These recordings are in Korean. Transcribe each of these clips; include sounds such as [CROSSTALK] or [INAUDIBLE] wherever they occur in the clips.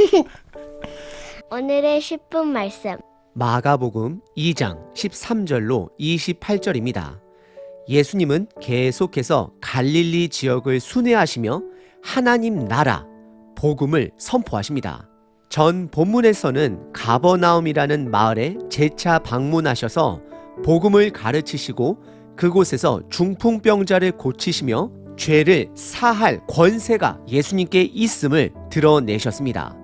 [LAUGHS] 오늘의 10분 말씀. 마가복음 2장 13절로 28절입니다. 예수님은 계속해서 갈릴리 지역을 순회하시며 하나님 나라 복음을 선포하십니다. 전 본문에서는 가버나움이라는 마을에 재차 방문하셔서 복음을 가르치시고 그곳에서 중풍병자를 고치시며 죄를 사할 권세가 예수님께 있음을 드러내셨습니다.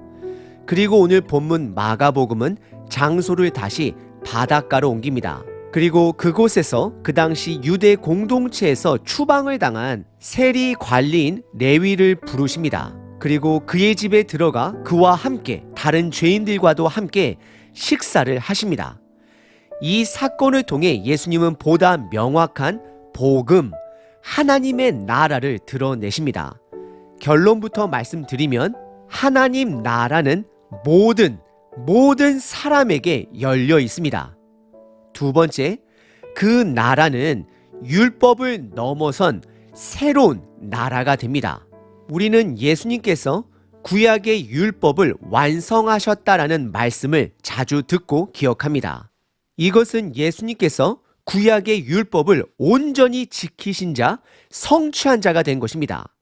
그리고 오늘 본문 마가복음은 장소를 다시 바닷가로 옮깁니다. 그리고 그곳에서 그 당시 유대 공동체에서 추방을 당한 세리 관리인 레위를 부르십니다. 그리고 그의 집에 들어가 그와 함께 다른 죄인들과도 함께 식사를 하십니다. 이 사건을 통해 예수님은 보다 명확한 복음, 하나님의 나라를 드러내십니다. 결론부터 말씀드리면 하나님 나라는 모든 모든 사람에게 열려 있습니다. 두 번째, 그 나라는 율법을 넘어선 새로운 나라가 됩니다. 우리는 예수님께서 구약의 율법을 완성하셨다라는 말씀을 자주 듣고 기억합니다. 이것은 예수님께서 구약의 율법을 온전히 지키신 자, 성취한 자가 된 것입니다.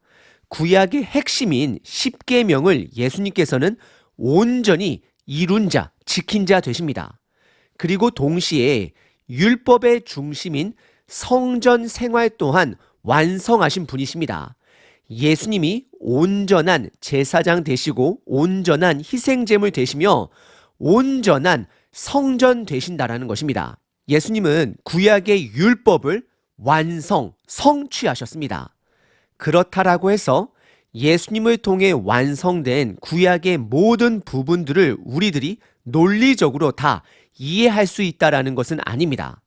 구약의 핵심인 십계명을 예수님께서는 온전히 이룬 자, 지킨 자 되십니다. 그리고 동시에 율법의 중심인 성전 생활 또한 완성하신 분이십니다. 예수님이 온전한 제사장 되시고 온전한 희생제물 되시며 온전한 성전 되신다라는 것입니다. 예수님은 구약의 율법을 완성, 성취하셨습니다. 그렇다라고 해서 예수님을 통해 완성된 구약의 모든 부분들을 우리들이 논리적으로 다 이해할 수 있다라는 것은 아닙니다.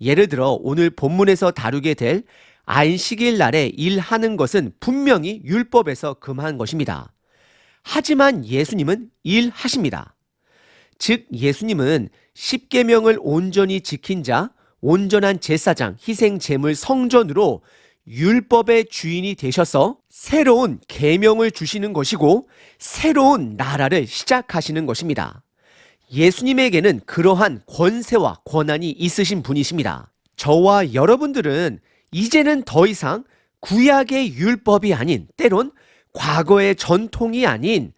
예를 들어 오늘 본문에서 다루게 될 안식일 날에 일하는 것은 분명히 율법에서 금한 것입니다. 하지만 예수님은 일하십니다. 즉 예수님은 십계명을 온전히 지킨 자, 온전한 제사장, 희생 제물 성전으로 율법의 주인이 되셔서 새로운 계명을 주시는 것이고 새로운 나라를 시작하시는 것입니다. 예수님에게는 그러한 권세와 권한이 있으신 분이십니다. 저와 여러분들은 이제는 더 이상 구약의 율법이 아닌 때론 과거의 전통이 아닌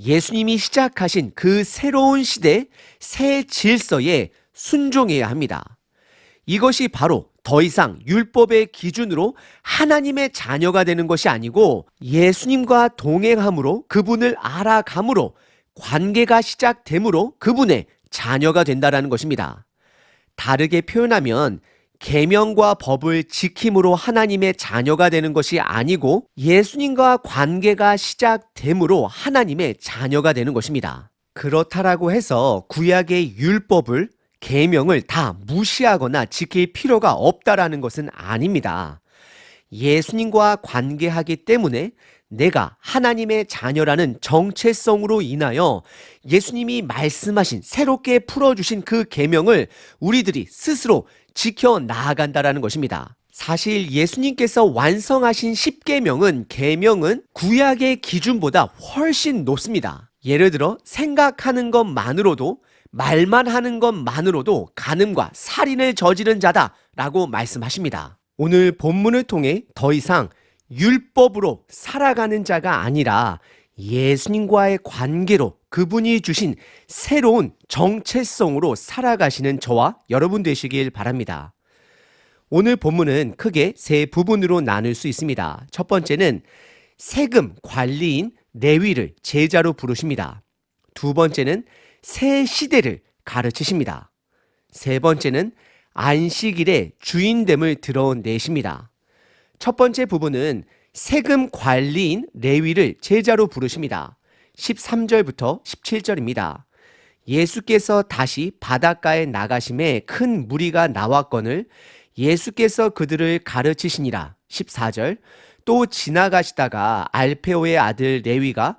예수님이 시작하신 그 새로운 시대 새 질서에 순종해야 합니다. 이것이 바로 더 이상 율법의 기준으로 하나님의 자녀가 되는 것이 아니고 예수님과 동행함으로 그분을 알아감으로 관계가 시작됨으로 그분의 자녀가 된다라는 것입니다. 다르게 표현하면 계명과 법을 지킴으로 하나님의 자녀가 되는 것이 아니고 예수님과 관계가 시작됨으로 하나님의 자녀가 되는 것입니다. 그렇다라고 해서 구약의 율법을 계명을 다 무시하거나 지킬 필요가 없다라는 것은 아닙니다. 예수님과 관계하기 때문에 내가 하나님의 자녀라는 정체성으로 인하여 예수님이 말씀하신 새롭게 풀어주신 그 계명을 우리들이 스스로 지켜 나아간다라는 것입니다. 사실 예수님께서 완성하신 십계명은 계명은 구약의 기준보다 훨씬 높습니다. 예를 들어 생각하는 것만으로도 말만 하는 것만으로도 간음과 살인을 저지른 자다라고 말씀하십니다. 오늘 본문을 통해 더 이상 율법으로 살아가는 자가 아니라 예수님과의 관계로 그분이 주신 새로운 정체성으로 살아가시는 저와 여러분 되시길 바랍니다. 오늘 본문은 크게 세 부분으로 나눌 수 있습니다. 첫 번째는 세금 관리인 레위를 제자로 부르십니다. 두 번째는 새 시대를 가르치십니다. 세 번째는 안식일의 주인됨을 드러내십니다. 첫 번째 부분은 세금 관리인 레위를 제자로 부르십니다. 13절부터 17절입니다. 예수께서 다시 바닷가에 나가심에 큰 무리가 나왔거늘 예수께서 그들을 가르치시니라. 14절. 또 지나가시다가 알페오의 아들 레위가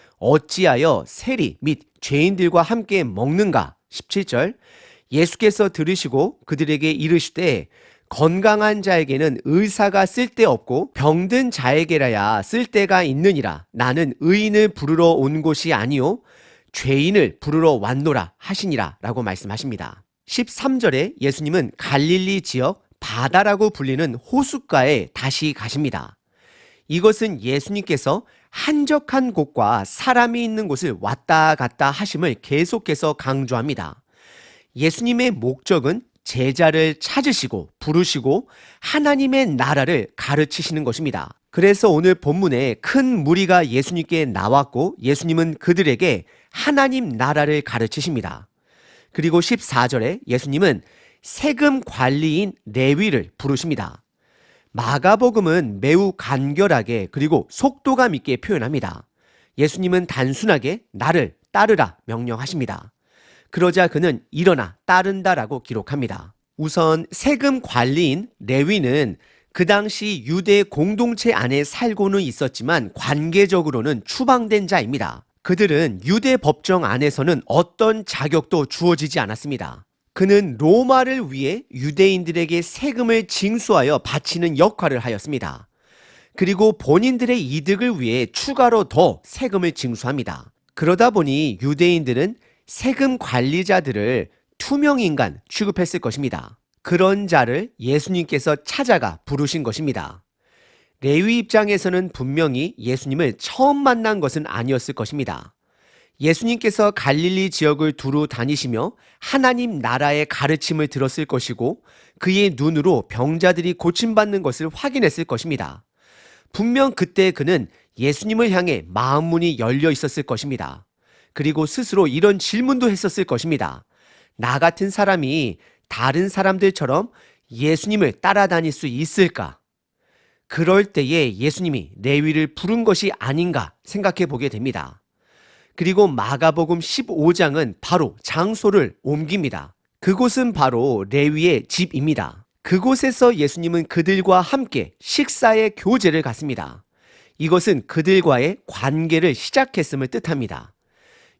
어찌하여 세리 및 죄인들과 함께 먹는가? 17절 예수께서 들으시고 그들에게 이르시되 건강한 자에게는 의사가 쓸데없고 병든 자에게라야 쓸데가 있느니라. 나는 의인을 부르러 온 곳이 아니요 죄인을 부르러 왔노라 하시니라 라고 말씀하십니다. 13절에 예수님은 갈릴리 지역 바다라고 불리는 호숫가에 다시 가십니다. 이것은 예수님께서 한적한 곳과 사람이 있는 곳을 왔다 갔다 하심을 계속해서 강조합니다. 예수님의 목적은 제자를 찾으시고 부르시고 하나님의 나라를 가르치시는 것입니다. 그래서 오늘 본문에 큰 무리가 예수님께 나왔고 예수님은 그들에게 하나님 나라를 가르치십니다. 그리고 14절에 예수님은 세금 관리인 레위를 부르십니다. 마가복음은 매우 간결하게 그리고 속도감 있게 표현합니다. 예수님은 단순하게 나를 따르라 명령하십니다. 그러자 그는 일어나 따른다라고 기록합니다. 우선 세금 관리인 레위는 그 당시 유대 공동체 안에 살고는 있었지만 관계적으로는 추방된 자입니다. 그들은 유대 법정 안에서는 어떤 자격도 주어지지 않았습니다. 그는 로마를 위해 유대인들에게 세금을 징수하여 바치는 역할을 하였습니다. 그리고 본인들의 이득을 위해 추가로 더 세금을 징수합니다. 그러다 보니 유대인들은 세금 관리자들을 투명인간 취급했을 것입니다. 그런 자를 예수님께서 찾아가 부르신 것입니다. 레위 입장에서는 분명히 예수님을 처음 만난 것은 아니었을 것입니다. 예수님께서 갈릴리 지역을 두루 다니시며 하나님 나라의 가르침을 들었을 것이고 그의 눈으로 병자들이 고침받는 것을 확인했을 것입니다. 분명 그때 그는 예수님을 향해 마음문이 열려 있었을 것입니다. 그리고 스스로 이런 질문도 했었을 것입니다. 나 같은 사람이 다른 사람들처럼 예수님을 따라다닐 수 있을까? 그럴 때에 예수님이 레위를 부른 것이 아닌가 생각해 보게 됩니다. 그리고 마가복음 15장은 바로 장소를 옮깁니다. 그곳은 바로 레위의 집입니다. 그곳에서 예수님은 그들과 함께 식사의 교제를 갖습니다. 이것은 그들과의 관계를 시작했음을 뜻합니다.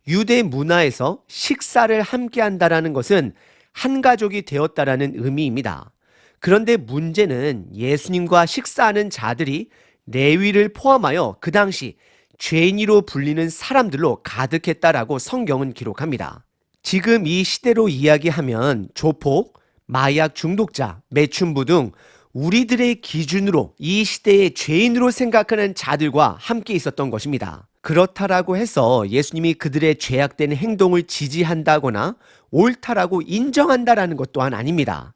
유대 문화에서 식사를 함께 한다라는 것은 한 가족이 되었다라는 의미입니다. 그런데 문제는 예수님과 식사하는 자들이 레위를 포함하여 그 당시 죄인이로 불리는 사람들로 가득했다라고 성경은 기록합니다. 지금 이 시대로 이야기하면 조폭, 마약 중독자, 매춘부 등 우리들의 기준으로 이 시대의 죄인으로 생각하는 자들과 함께 있었던 것입니다. 그렇다라고 해서 예수님이 그들의 죄악된 행동을 지지한다거나 옳다라고 인정한다라는 것 또한 아닙니다.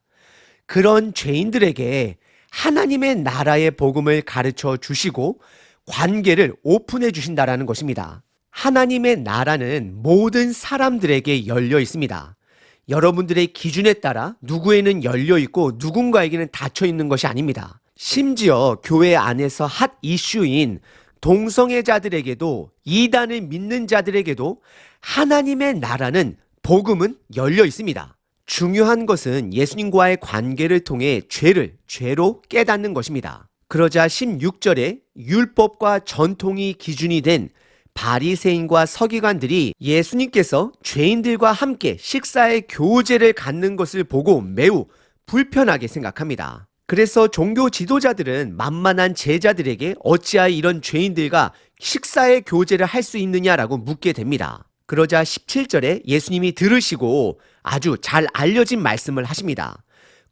그런 죄인들에게 하나님의 나라의 복음을 가르쳐 주시고 관계를 오픈해 주신다라는 것입니다. 하나님의 나라는 모든 사람들에게 열려 있습니다. 여러분들의 기준에 따라 누구에는 열려 있고 누군가에게는 닫혀 있는 것이 아닙니다. 심지어 교회 안에서 핫 이슈인 동성애자들에게도 이단을 믿는 자들에게도 하나님의 나라는 복음은 열려 있습니다. 중요한 것은 예수님과의 관계를 통해 죄를 죄로 깨닫는 것입니다. 그러자 16절에 율법과 전통이 기준이 된 바리새인과 서기관들이 예수님께서 죄인들과 함께 식사의 교제를 갖는 것을 보고 매우 불편하게 생각합니다. 그래서 종교 지도자들은 만만한 제자들에게 어찌하여 이런 죄인들과 식사의 교제를 할 수 있느냐라고 묻게 됩니다. 그러자 17절에 예수님이 들으시고 아주 잘 알려진 말씀을 하십니다.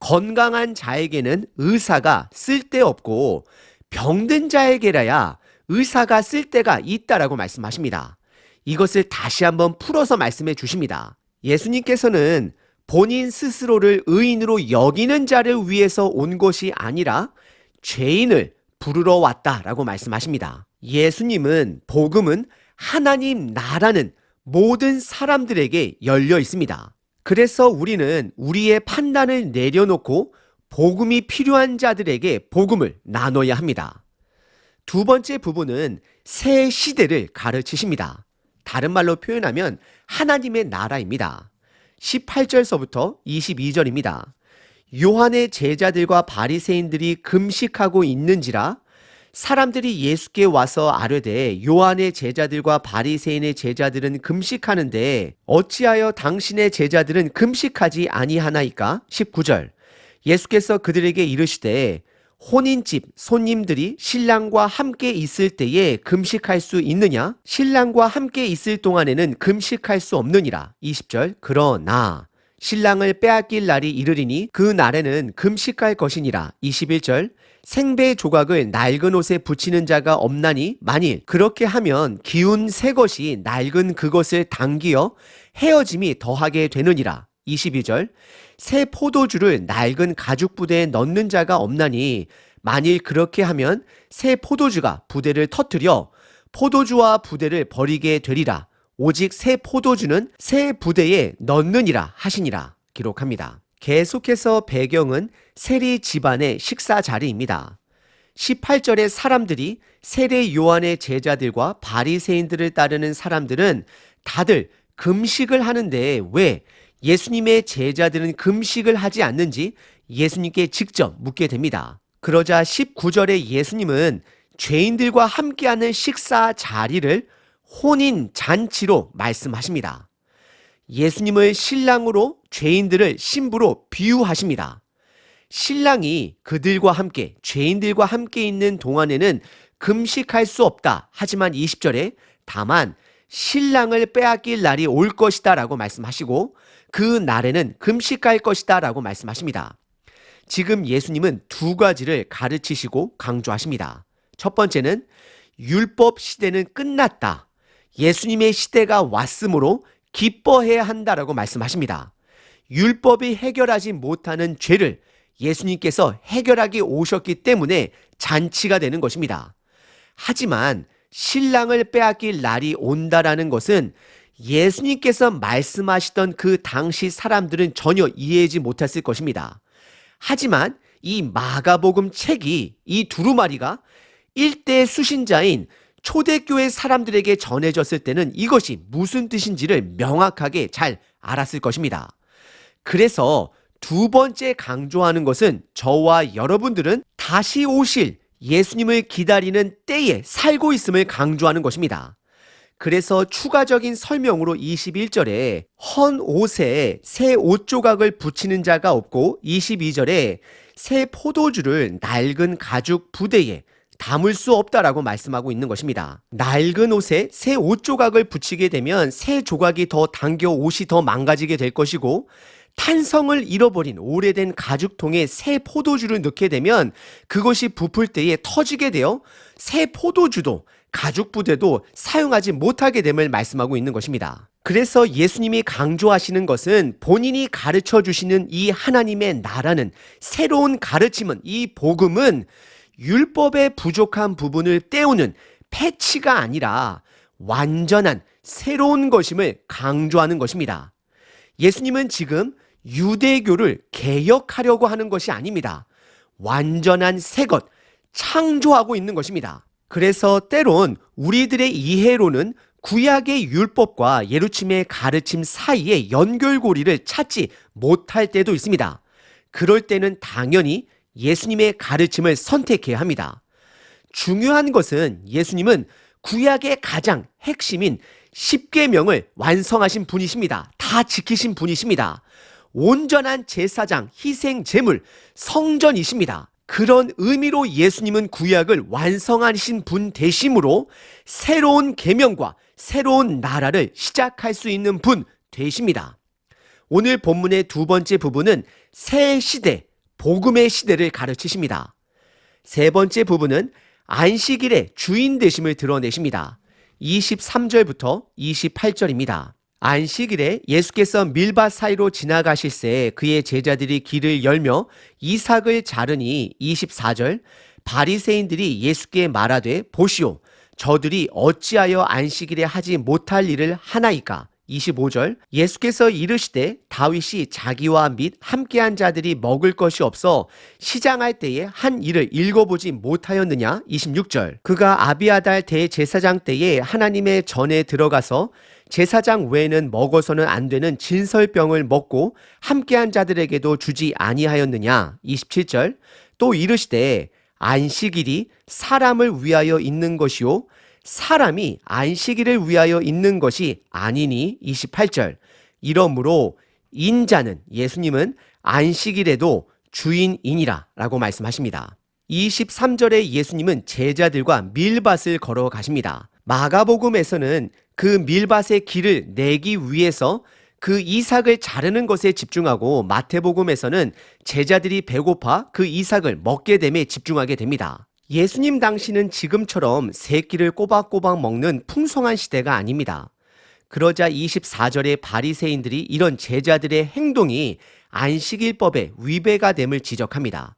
건강한 자에게는 의사가 쓸데없고 병든 자에게라야 의사가 쓸데가 있다라고 말씀하십니다. 이것을 다시 한번 풀어서 말씀해 주십니다. 예수님께서는 본인 스스로를 의인으로 여기는 자를 위해서 온 것이 아니라 죄인을 부르러 왔다라고 말씀하십니다. 예수님은 복음은 하나님 나라는 모든 사람들에게 열려 있습니다. 그래서 우리는 우리의 판단을 내려놓고 복음이 필요한 자들에게 복음을 나눠야 합니다. 두 번째 부분은 새 시대를 가르치십니다. 다른 말로 표현하면 하나님의 나라입니다. 18절서부터 22절입니다. 요한의 제자들과 바리새인들이 금식하고 있는지라 사람들이 예수께 와서 아뢰되 요한의 제자들과 바리새인의 제자들은 금식하는데 어찌하여 당신의 제자들은 금식하지 아니하나이까? 19절. 예수께서 그들에게 이르시되 혼인집 손님들이 신랑과 함께 있을 때에 금식할 수 있느냐? 신랑과 함께 있을 동안에는 금식할 수 없느니라. 20절. 그러나 신랑을 빼앗길 날이 이르리니 그 날에는 금식할 것이니라. 21절. 생배 조각을 낡은 옷에 붙이는 자가 없나니 만일 그렇게 하면 기운 새 것이 낡은 그것을 당기어 헤어짐이 더하게 되느니라. 22절. 새 포도주를 낡은 가죽 부대에 넣는 자가 없나니 만일 그렇게 하면 새 포도주가 부대를 터뜨려 포도주와 부대를 버리게 되리라. 오직 새 포도주는 새 부대에 넣느니라 하시니라. 기록합니다. 계속해서 배경은 세리 집안의 식사 자리입니다. 18절에 사람들이 세례 요한의 제자들과 바리새인들을 따르는 사람들은 다들 금식을 하는데 왜 예수님의 제자들은 금식을 하지 않는지 예수님께 직접 묻게 됩니다. 그러자 19절에 예수님은 죄인들과 함께하는 식사 자리를 혼인 잔치로 말씀하십니다. 예수님을 신랑으로 죄인들을 신부로 비유하십니다. 신랑이 그들과 함께 죄인들과 함께 있는 동안에는 금식할 수 없다. 하지만 20절에 다만 신랑을 빼앗길 날이 올 것이다 라고 말씀하시고 그 날에는 금식할 것이다 라고 말씀하십니다. 지금 예수님은 두 가지를 가르치시고 강조하십니다. 첫 번째는 율법 시대는 끝났다. 예수님의 시대가 왔으므로 기뻐해야 한다라고 말씀하십니다. 율법이 해결하지 못하는 죄를 예수님께서 해결하기 오셨기 때문에 잔치가 되는 것입니다. 하지만 신랑을 빼앗길 날이 온다라는 것은 예수님께서 말씀하시던 그 당시 사람들은 전혀 이해하지 못했을 것입니다. 하지만 이 마가복음 책이 이 두루마리가 일대 수신자인 초대교회 사람들에게 전해졌을 때는 이것이 무슨 뜻인지를 명확하게 잘 알았을 것입니다. 그래서 두 번째 강조하는 것은 저와 여러분들은 다시 오실 예수님을 기다리는 때에 살고 있음을 강조하는 것입니다. 그래서 추가적인 설명으로 21절에 헌 옷에 새 옷 조각을 붙이는 자가 없고 22절에 새 포도주를 낡은 가죽 부대에 담을 수 없다라고 말씀하고 있는 것입니다. 낡은 옷에 새 옷 조각을 붙이게 되면 새 조각이 더 당겨 옷이 더 망가지게 될 것이고 탄성을 잃어버린 오래된 가죽통에 새 포도주를 넣게 되면 그것이 부풀 때에 터지게 되어 새 포도주도 가죽 부대도 사용하지 못하게 됨을 말씀하고 있는 것입니다. 그래서 예수님이 강조하시는 것은 본인이 가르쳐 주시는 이 하나님의 나라는 새로운 가르침은 이 복음은 율법의 부족한 부분을 때우는 패치가 아니라 완전한 새로운 것임을 강조하는 것입니다. 예수님은 지금 유대교를 개혁하려고 하는 것이 아닙니다. 완전한 새 것, 창조하고 있는 것입니다. 그래서 때론 우리들의 이해로는 구약의 율법과 예루침의 가르침 사이에 연결고리를 찾지 못할 때도 있습니다. 그럴 때는 당연히 예수님의 가르침을 선택해야 합니다. 중요한 것은 예수님은 구약의 가장 핵심인 10계명을 완성하신 분이십니다. 다 지키신 분이십니다. 온전한 제사장, 희생 제물, 성전이십니다. 그런 의미로 예수님은 구약을 완성하신 분 되심으로 새로운 계명과 새로운 나라를 시작할 수 있는 분 되십니다. 오늘 본문의 두 번째 부분은 새 시대, 복음의 시대를 가르치십니다. 세 번째 부분은 안식일의 주인 되심을 드러내십니다. 23절부터 28절입니다. 안식일에 예수께서 밀밭 사이로 지나가실 새 그의 제자들이 길을 열며 이삭을 자르니 24절 바리새인들이 예수께 말하되 보시오 저들이 어찌하여 안식일에 하지 못할 일을 하나이까 25절 예수께서 이르시되 다윗이 자기와 및 함께한 자들이 먹을 것이 없어 시장할 때에 한 일을 읽어보지 못하였느냐? 26절. 그가 아비아달 대제사장 때에 하나님의 전에 들어가서 제사장 외에는 먹어서는 안 되는 진설병을 먹고 함께한 자들에게도 주지 아니하였느냐? 27절. 또 이르시되 안식일이 사람을 위하여 있는 것이요 사람이 안식일을 위하여 있는 것이 아니니 28절 이러므로 인자는 예수님은 안식일에도 주인이니라 라고 말씀하십니다. 23절에 예수님은 제자들과 밀밭을 걸어 가십니다. 마가복음에서는 그 밀밭의 길을 내기 위해서 그 이삭을 자르는 것에 집중하고 마태복음에서는 제자들이 배고파 그 이삭을 먹게 됨에 집중하게 됩니다. 예수님 당시는 지금처럼 새끼를 꼬박꼬박 먹는 풍성한 시대가 아닙니다. 그러자 24절에 바리새인들이 이런 제자들의 행동이 안식일법의 위배가 됨을 지적합니다.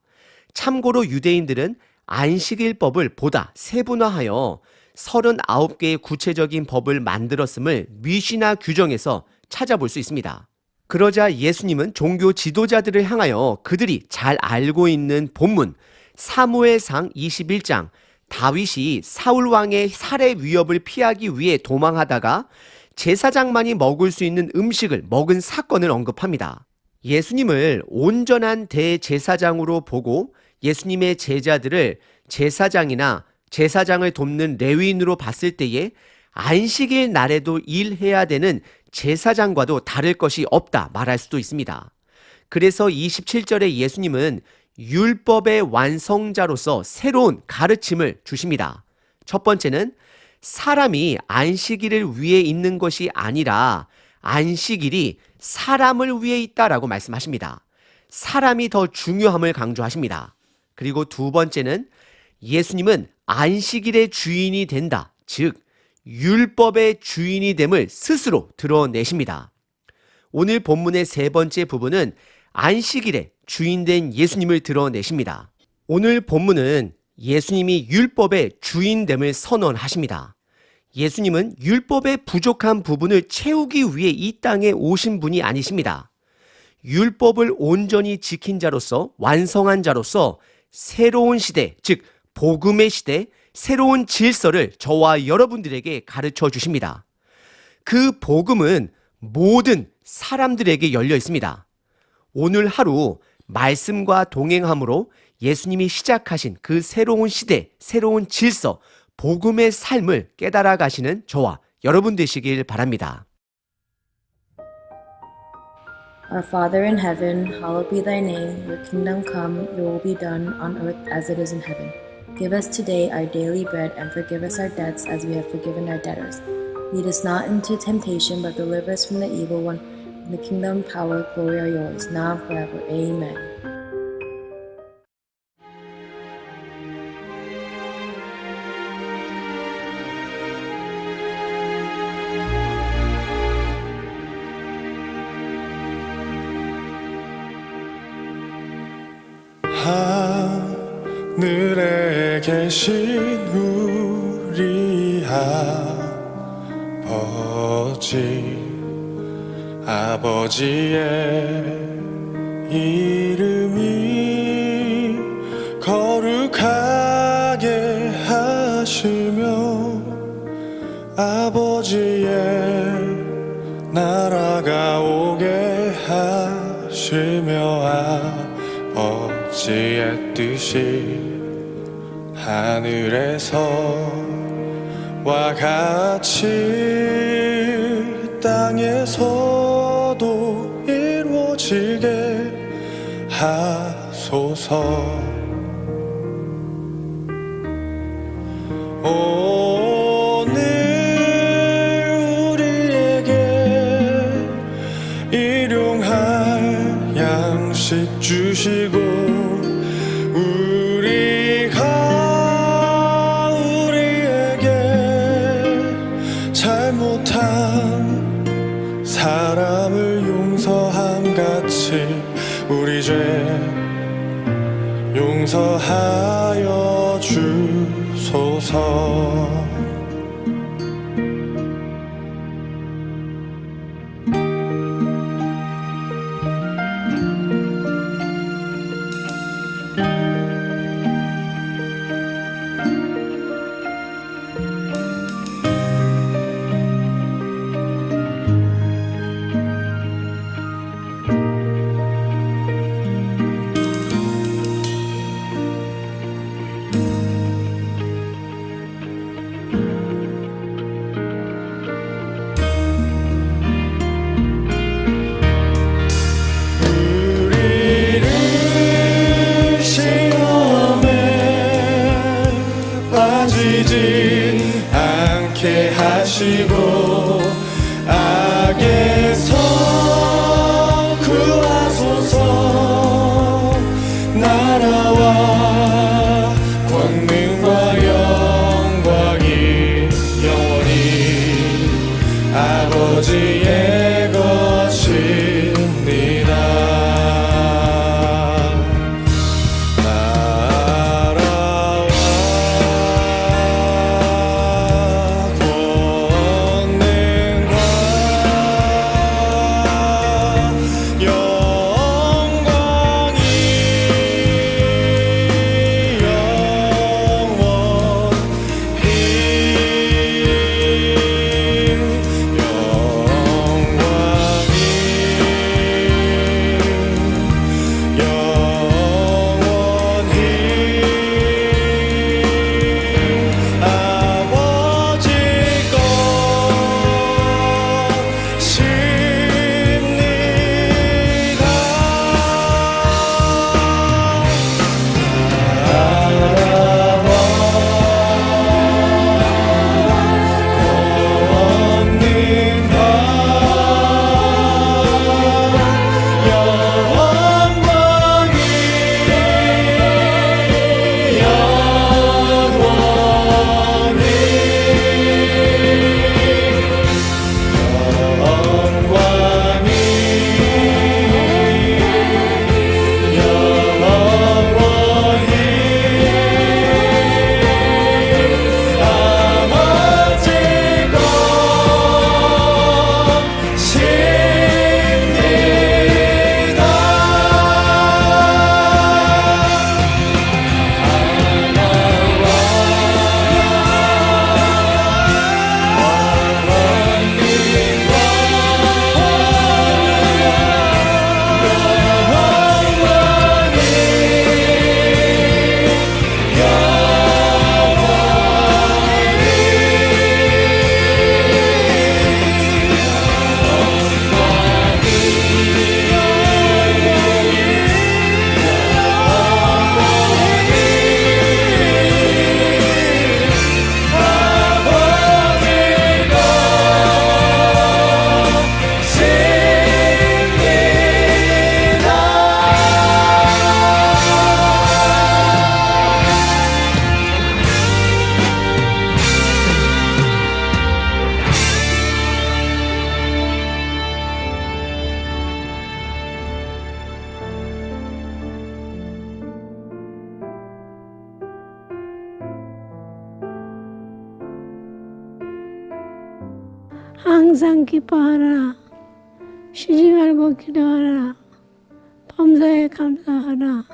참고로 유대인들은 안식일법을 보다 세분화하여 39개의 구체적인 법을 만들었음을 미시나 규정에서 찾아볼 수 있습니다. 그러자 예수님은 종교 지도자들을 향하여 그들이 잘 알고 있는 본문 사무엘상 21장 다윗이 사울 왕의 살해 위협을 피하기 위해 도망하다가 제사장만이 먹을 수 있는 음식을 먹은 사건을 언급합니다. 예수님을 온전한 대제사장으로 보고 예수님의 제자들을 제사장이나 제사장을 돕는 레위인으로 봤을 때에 안식일 날에도 일해야 되는 제사장과도 다를 것이 없다 말할 수도 있습니다. 그래서 27절에 예수님은 율법의 완성자로서 새로운 가르침을 주십니다. 첫 번째는 사람이 안식일을 위해 있는 것이 아니라 안식일이 사람을 위해 있다라고 말씀하십니다. 사람이 더 중요함을 강조하십니다. 그리고 두 번째는 예수님은 안식일의 주인이 된다. 즉, 율법의 주인이 됨을 스스로 드러내십니다. 오늘 본문의 세 번째 부분은 안식일의 주인된 예수님을 드러내십니다. 오늘 본문은 예수님이 율법의 주인됨을 선언하십니다. 예수님은 율법의 부족한 부분을 채우기 위해 이 땅에 오신 분이 아니십니다. 율법을 온전히 지킨 자로서 완성한 자로서 새로운 시대, 즉 복음의 시대, 새로운 질서를 저와 여러분들에게 가르쳐 주십니다. 그 복음은 모든 사람들에게 열려 있습니다. 오늘 하루 말씀과 동행함으로 예수님이 시작하신 그 새로운 시대, 새로운 질서, 복음의 삶을 깨달아 가시는 저와 여러분 되시길 바랍니다. Our Father in heaven, hallowed be thy name. Your kingdom come, your will be done on earth as it is in heaven. Give us today our daily bread and forgive us our debts as we have forgiven our debtors. Lead us not into temptation, but deliver us from the evil one. And the kingdom, power, glory are yours, now and forever. Amen. 하늘에 계신 아버지의 이름이 거룩하게 하시며 아버지의 나라가 오게 하시며 아버지의 뜻이 하늘에서와 같이 땅에서 하소서 우리 죄 용서하여 주소서 영상 기뻐하라. 시집말고 기도하라. 범사에 감사하라.